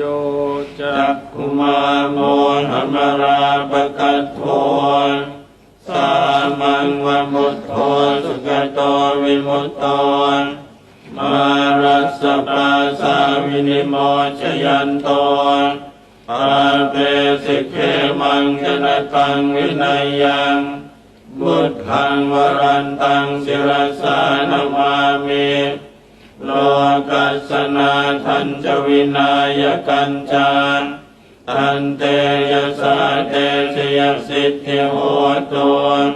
โยจักขุมาโมหมราปกัตโทสามังวมุตโทสุขโตวิมุตโตมารัสะปาสาวินิโมชยันโตปาเปสิกเขมังชนะตังวินัยยังบุตทังวรันตังศิรสานมามิ กัสนาทันจวินายกันจานตันเตยสาเตชยสิทธิโหตุน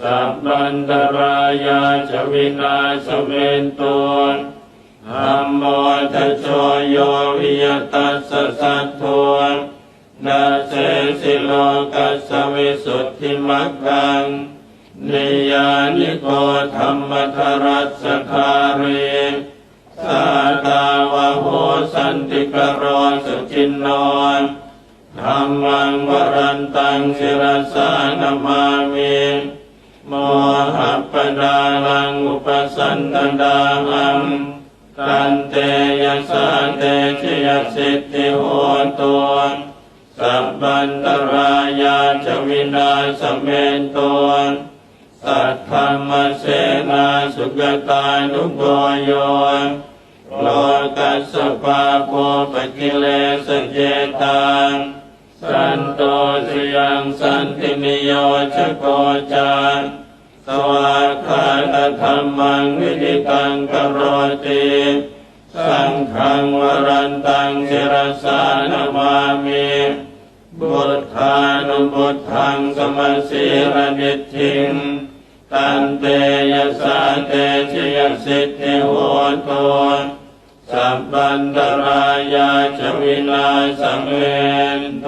สัพพันตรายาจวินาสเวนตุนธัมโมทโชโยวิยตัสสะสัทโทนาเสสิโลกัสวิสุทธิมักขังนิยานิโกธรรมทรัสคารี นติกโรสุจินโนธรรมังวรันตังศิรสานามามิโมหัปปดาลังอุปสันตดาหังกันเตยสาเตชยสิทธิโหตุสัพพันตรายาจวินาสเมนตุสัทธรรมเสนาสุกตานุโกโย โลกัสสปาโพปกิเลสเจตังสันโตสยังสันตินิโยชโกจานสวากขาตธรรมังวิดิตังกโรติสังฆังวรันตังศิรสานามามิบุตธานุบุตทังสมสีระนิทิงตันเตยสาเตชยสิทธิโหตุ สัพพันตรายาชวินาสเมนโต